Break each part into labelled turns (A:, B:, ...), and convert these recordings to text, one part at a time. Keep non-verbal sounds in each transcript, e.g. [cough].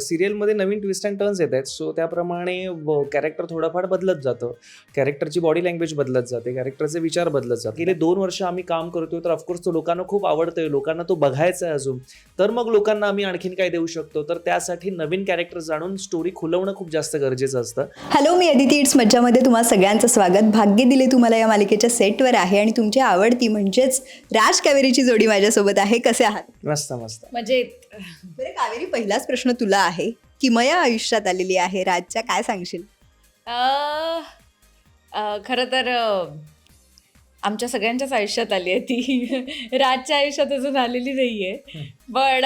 A: सिरियलमध्ये नवीन twist and turns येत आहेत सो त्याप्रमाणे कॅरेक्टर थोडंफार बदलत जातं. कॅरेक्टरची बॉडी लँग्वेज बदलत जाते कॅरेक्टरचे विचार बदलत जातात. गेले दोन वर्ष आम्ही काम करतोय तर ऑफकोर्स तो लोकांना खूप आवडतोय लोकांना तो बघायचा आहे अजून. तर मग लोकांना आम्ही आणखीन काय देऊ शकतो? तर त्यासाठी नवीन कॅरेक्टर जाणून स्टोरी खुलवणं खूप जास्त गरजेचं असतं.
B: हॅलो मी अदिती इट्स मज्जामध्ये तुम्हा सगळ्यांचं स्वागत. भाग्य दिले तुम्हाला या मालिकेच्या सेटवर आहे आणि तुमची आवडती म्हणजेच राज कावेरीची जोडी माझ्यासोबत आहे. कसे आहात?
A: मस्त मस्त.
C: मजेत.
B: बरं कावेरी पहिलाच प्रश्न तुला आहे. किमया आयुष्यात आलेली आहे. राजच्या काय सांगशील?
C: खरं तर आमच्या सगळ्यांच्याच आयुष्यात आली आहे ती. राजच्या आयुष्यात अजून आलेली नाही आहे पण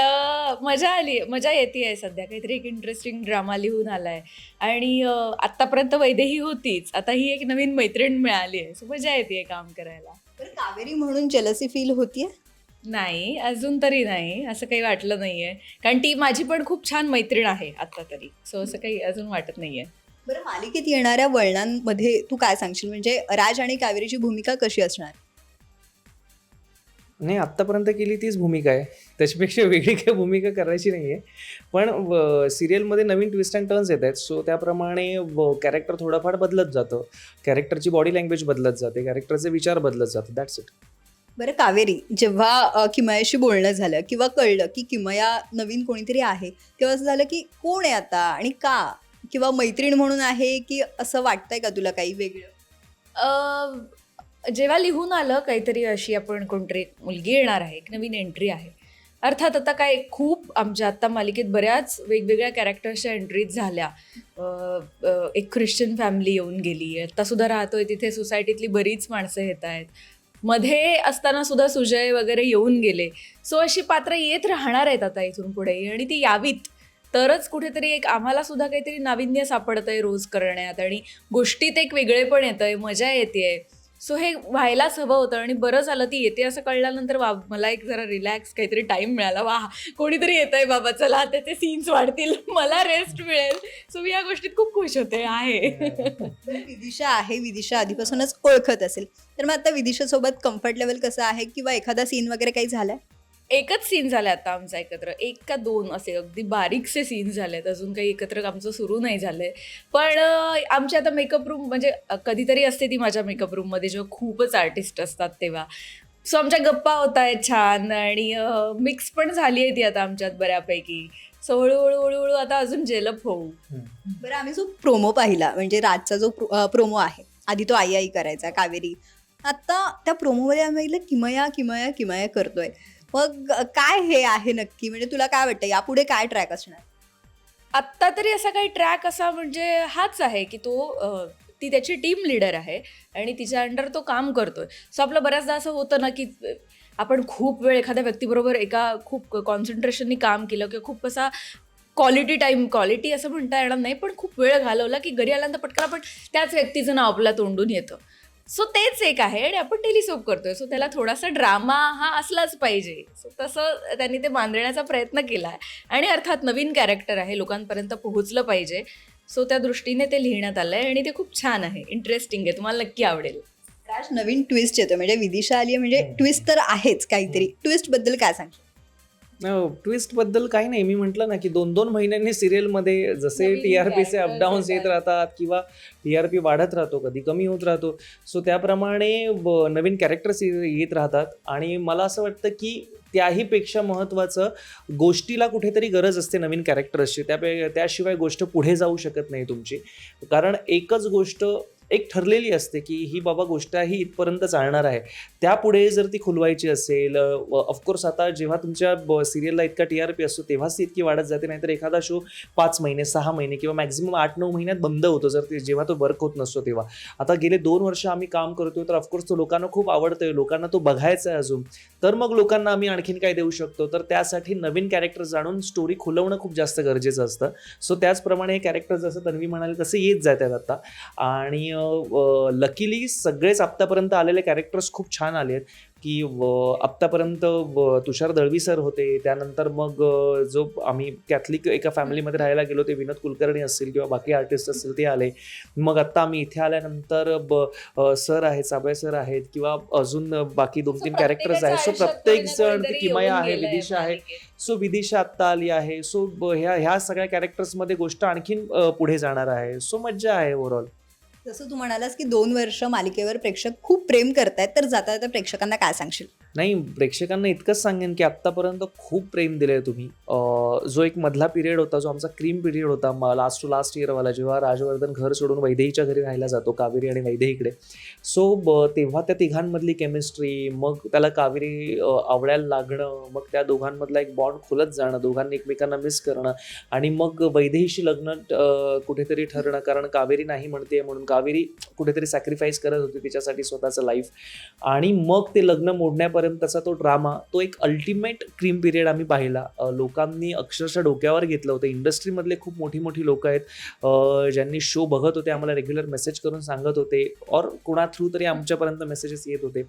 C: मजा आली मजा येते आहे सध्या. काहीतरी एक इंटरेस्टिंग ड्रामा लिहून आला आहे आणि आत्तापर्यंत वैदेही होतीच. आता ही एक नवीन मैत्रीण मिळाली आहे. सो मजा येते काम करायला.
B: बरं कावेरी म्हणून जेलसी फील होतीये?
C: नाही अजून तरी नाही असं काही वाटलं नाही आहे कारण ती माझी पण खूप छान मैत्रीण आहे आत्ता तरी. सो असं काही अजून वाटत नाही आहे
B: बरं मालिकेत येणाऱ्या वळणांमध्ये तू काय सांगशील? म्हणजे राज आणि कावेरीची भूमिका कशी असणार?
A: नाही आत्तापर्यंत केली तीच भूमिका आहे. त्याच्यापेक्षा वेगळी काही भूमिका करायची नाही आहे पण सिरियलमध्ये नवीन ट्विस्ट अँड टर्न्स येत आहेत सो त्याप्रमाणे कॅरेक्टर थोडंफार बदलत जातं. कॅरेक्टरची बॉडी लँग्वेज बदलत जाते. कॅरेक्टरचे विचार बदलत जातात. दॅट्स इट
B: बरं कावेरी जेव्हा किमयाशी बोलणं झालं किंवा कळलं की किमया नवीन कोणीतरी आहे तेव्हा असं झालं की कोण आहे आता आणि का? किंवा मैत्रीण म्हणून आहे की असं वाटतंय का तुला काही वेगळं?
C: जेव्हा लिहून आलं काहीतरी अशी आपण कोणतरी मुलगी येणार आहे एक नवीन एंट्री आहे. अर्थात आता काय खूप आमच्या आत्ता मालिकेत बऱ्याच वेगवेगळ्या कॅरेक्टर्सच्या एंट्रीज झाल्या. एक ख्रिश्चन फॅमिली येऊन गेली आत्तासुद्धा राहतोय तिथे सोसायटीतली बरीच माणसं येत आहेत. मध्ये असताना सुद्धा सुजय वगैरे येऊन गेले. सो अशी पात्र येत राहणार आहेत आता इथून पुढे. आणि ती यावीत. तरच कुठेतरी एक आम्हाला सुद्धा काहीतरी नाविन्य सापडतंय रोज करण्यात. आणि गोष्टीत एक वेगळेपण येतंय मजा येते सो हे व्हायलाच हवं होतं आणि बरं झालं ती येते असं कळल्यानंतर वा मला एक जरा रिलॅक्स काहीतरी टाईम मिळाला. वा कोणीतरी येत आहे बाबा चला त्याचे सीन्स वाढतील. [laughs] मला रेस्ट मिळेल. सो मी या गोष्टीत खूप खुश होते. आहे.
B: विदिशा आहे विदिशा आधीपासूनच ओळखत असेल. तर मग आता विदिशासोबत कम्फर्ट लेवल कसं आहे? किंवा एखादा सीन वगैरे काही झालाय?
C: एकच सीन झाले आता आमचा एकत्र. एक का दोन असे अगदी बारीकसे सीन्स झालेत. अजून काही एकत्र आमचं सुरू नाही झालंय. पण आमच्या आता मेकअप रूम म्हणजे कधीतरी असते ती माझ्या मेकअप रूममध्ये जेव्हा खूपच आर्टिस्ट असतात तेव्हा. सो आमच्या गप्पा होत आहेत छान आणि मिक्स पण झाली आहे ती आता आमच्यात बऱ्यापैकी. सो हळूहळू हळूहळू आता अजून जेलप होऊ.
B: बरं आम्ही जो प्रोमो पाहिला म्हणजे राजचा जो प्रोमो आहे आधी तो आई आई करायचा कावेरी. आता त्या प्रोमोमध्ये आम्ही किमया किमया किमया करतोय. मग काय हे आहे नक्की? म्हणजे तुला काय वाटतं? यापुढे काय ट्रॅक असणार?
C: आत्ता तरी असा काही ट्रॅक असा म्हणजे हाच आहे की तो अ, ती त्याची टीम लीडर आहे आणि तिच्या अंडर तो काम करतोय. सो आपलं बऱ्याचदा असं होतं ना की अ, आपण खूप वेळ एखाद्या व्यक्तीबरोबर एका खूप कॉन्सन्ट्रेशननी काम केलं किंवा खूप असा क्वालिटी टाईम क्वालिटी असं म्हणता येणार नाही पण खूप वेळ घालवला की घरी आल्यानंतर पटकन आपण त्याच व्यक्तीचं नाव आपल्या तोंडून येतं. सो तेच एक आहे आणि आपण टेलिसोप करतोय. सो त्याला थोडासा ड्रामा हा असलाच पाहिजे. सो तसं त्यांनी ते बांधण्याचा प्रयत्न केला आहे. आणि अर्थात नवीन कॅरेक्टर आहे लोकांपर्यंत पोहोचलं पाहिजे. सो त्या दृष्टीने ते लिहिण्यात आलं आहे आणि ते खूप छान आहे. इंटरेस्टिंग आहे. तुम्हाला नक्की आवडेल.
B: नवीन ट्विस्ट येतो म्हणजे विदिशा आली आहे म्हणजे ट्विस्ट तर आहेच काहीतरी. ट्विस्टबद्दल काय सांगशील?
A: ट्विस्टबद्दल काही नाही. मी म्हटलं ना की दोन दोन महिन्यांनी सिरियलमध्ये जसे टी आर पीचे अपडाऊन्स येत. राहतात किंवा टी आर पी वाढत राहतो कधी कमी होत राहतो. सो त्याप्रमाणे नवीन कॅरेक्टर्स येत राहतात. आणि मला असं वाटतं की त्याहीपेक्षा महत्त्वाचं गोष्टीला कुठेतरी गरज असते नवीन कॅरेक्टर्सची त्यापे त्याशिवाय गोष्ट पुढे जाऊ शकत नाही तुमची. कारण एकच गोष्ट एक ठरलेली असते की ही बाबा गोष्ट ही इथपर्यंत चालणार आहे. त्यापुढे जर ती खुलवायची असेल ऑफकोर्स आता जेव्हा तुमच्या ब सिरियलला इतका टी आर पी असतो तेव्हाच ती इतकी वाढत जाते नाहीतर एखादा शो पाच महिने सहा महिने किंवा मॅक्झिमम आठ नऊ महिन्यात बंद होतो जर ते जेव्हा तो वर्क होत नसतो तेव्हा. आता गेले दोन वर्ष आम्ही काम करतोय तर ऑफकोर्स तो लोकांना खूप आवडतोय लोकांना तो बघायचा आहे अजून. तर मग लोकांना आम्ही आणखीन काय देऊ शकतो? तर त्यासाठी नवीन कॅरेक्टर जाणून स्टोरी खुलवणं खूप जास्त गरजेचं असतं. सो त्याचप्रमाणे हे कॅरेक्टर जसं तन्वी म्हणाले तसं येत जातात आता. आणि लकीली सगळेच आत्तापर्यंत आलेले कॅरेक्टर्स खूप छान आले आहेत की व- आत्तापर्यंत तुषार दळवी सर होते. त्यानंतर मग जो आम्ही कॅथलिक एका फॅमिलीमध्ये राहायला गेलो ते विनोद कुलकर्णी असतील किंवा बाकी आर्टिस्ट असतील ते आले. मग आत्ता आम्ही इथे आल्यानंतर ब सर आहेत साबळे सर आहेत किंवा अजून बाकी दोन तीन कॅरेक्टर्स आहेत. सो प्रत्येक जण ती किमया आहे विदिशा आहे. सो विदिशा आत्ता आली आहे. सो ह्या ह्या सगळ्या कॅरेक्टर्समध्ये गोष्ट आणखीन पुढे जाणार आहे. सो मज्जा आहे ओव्हरऑल
B: जसं तू म्हणालास की दोन वर्ष मालिकेवर प्रेक्षक खूप प्रेम करतायत तर जाता जाता प्रेक्षकांना काय सांगशील?
A: नाही प्रेक्षकांना इतकंच सांगेन की आत्तापर्यंत खूप प्रेम दिलंय तुम्ही. जो एक मधला पिरियड होता जो आमचा क्रीम पिरियड होता लास्ट टू लास्ट इयरवाला जेव्हा राजवर्धन घर सोडून वैदेहीच्या घरी राहायला जातो कावेरी आणि वैदेहीकडे सो ब तेव्हा त्या तिघांमधली केमिस्ट्री मग त्याला कावेरी आवडायला लागणं मग त्या दोघांमधला एक बॉन्ड खुलत जाणं दोघांनी एकमेकांना मिस करणं आणि मग वैदेहीशी लग्न कुठेतरी ठरणं कारण कावेरी नाही म्हणते म्हणून कावेरी कुठेतरी सॅक्रिफाईस करत होती तिच्यासाठी स्वतःचं लाईफ आणि मग ते लग्न मोडण्यापर्यंतचा तो ड्रामा तो एक अल्टिमेट क्रीम पिरियड आम्ही पाहिला. लोकांनी अक्षरशः डोक्यावर घेतलं होतं. इंडस्ट्रीमधले खूप मोठी मोठी लोक आहेत. ज्यांनी शो बघत होते आम्हाला रेग्युलर मेसेज करून सांगत होते. और कोणा थ्रू तरी आमच्यापर्यंत मेसेजेस येत होते.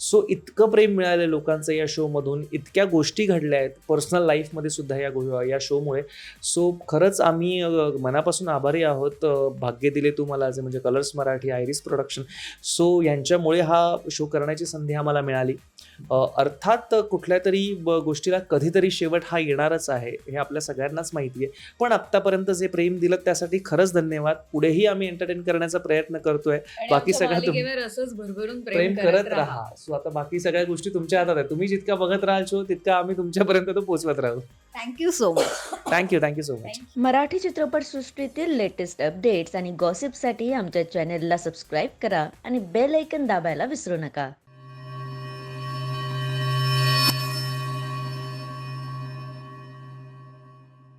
A: सो इतकं प्रेम मिळालं लोकांचं या शोमधून इतक्या गोष्टी घडल्या आहेत. पर्सनल लाईफमध्ये सुद्धा या गो या शोमुळे सो खरंच आम्ही मनापासून आभारी आहोत. भाग्य दिले तू मला जे म्हणजे Colors Marathi Iris production so यांच्यामुळे हा शो करण्याची संधी आम्हाला मिळाली. अर्थात कुठल्या तरी गोष्टीला कधीतरी शेवट हा येणारच आहे हे आपल्या सगळ्यांनाच माहिती आहे. पण आत्तापर्यंत जे प्रेम दिलं त्यासाठी खरंच धन्यवाद. पुढेही आम्ही एंटरटेन करण्याचा प्रयत्न करतोय. बाकी सगळं तुम-
C: मालिकेवर असंच भरभरून
A: प्रेम करत राहा. सो आता बाकी सगळ्या गोष्टी तुमच्या हातात आहेत. तुम्ही जितका बघत राहाल शो तितका आम्ही तुमच्यापर्यंत तो पोहोचवत राहू.
B: Thank you so much
A: thank you thank you so much
D: Marathi चित्रपटसृष्टीतील लेटेस्ट अपडेट्स आणि गॉसिपसाठी आमच्या चॅनेलला सबस्क्राईब करा आणि बेल ऐकन दाबायला विसरू नका.